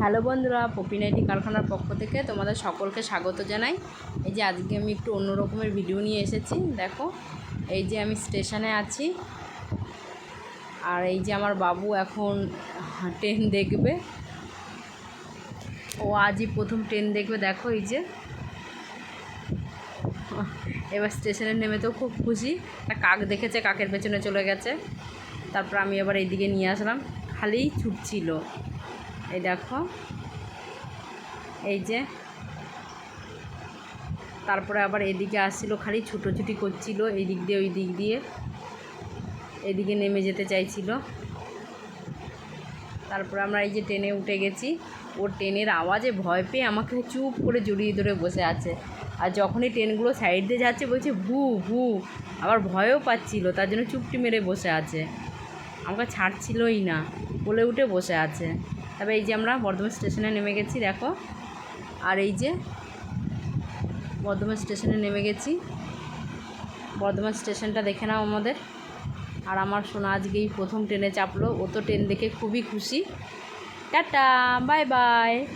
Hello বন্ধুরা পপিনাইটি কারখানার পক্ষ থেকে তোমাদের সকলকে স্বাগত জানাই। এই যে আজকে আমি একটু অন্য রকমের ভিডিও নিয়ে এসেছি, দেখো। এই যে আমি স্টেশনে আছি, আর এই যে আমার বাবু এখন ট্রেন দেখবে। ও আজই প্রথম ট্রেন দেখবে, দেখো এই যে। এবার স্টেশনে নেমে তো খুব খুশি। একটা কাক দেখেছে, কাকের পেছনে চলে গেছে। তারপর আমি এবার এইদিকে নিয়ে আসলাম। খালিই ছুটছিল। এই দেখো। এই যে। তারপরে আবার এদিকে আসছিল খালি, ছুটোছুটি করছিল এই দিক দিয়ে ওই দিক দিয়ে। এদিকে নেমে যেতে চাইছিল। তারপরে আমরা এই যে ট্রেনে উঠে গেছি। ওর ট্রেনের আওয়াজে ভয় পেয়ে আমাকে চুপ করে জড়িয়ে ধরে বসে আছে। আর যখনই ট্রেনগুলো সাইড দিয়ে যাচ্ছে বলছে, ভু ভু। আবার ভয়ও পাচ্ছিল, তার জন্য চুপটি মেরে বসে আছে। আমাকে ছাড়ছিলই না, বলে উঠে বসে আছে। তবে এই যে আমরা বর্ধমান স্টেশনে নেমে গেছি, দেখো। আর এই যে বর্ধমান স্টেশনে নেমে গেছি। বর্ধমান স্টেশনটা দেখে নাও আমাদের। আর আমার সোনা আজকেই প্রথম ট্রেনে চাপলো। ও তো ট্রেন দেখে খুবই খুশি। Tata, bye bye.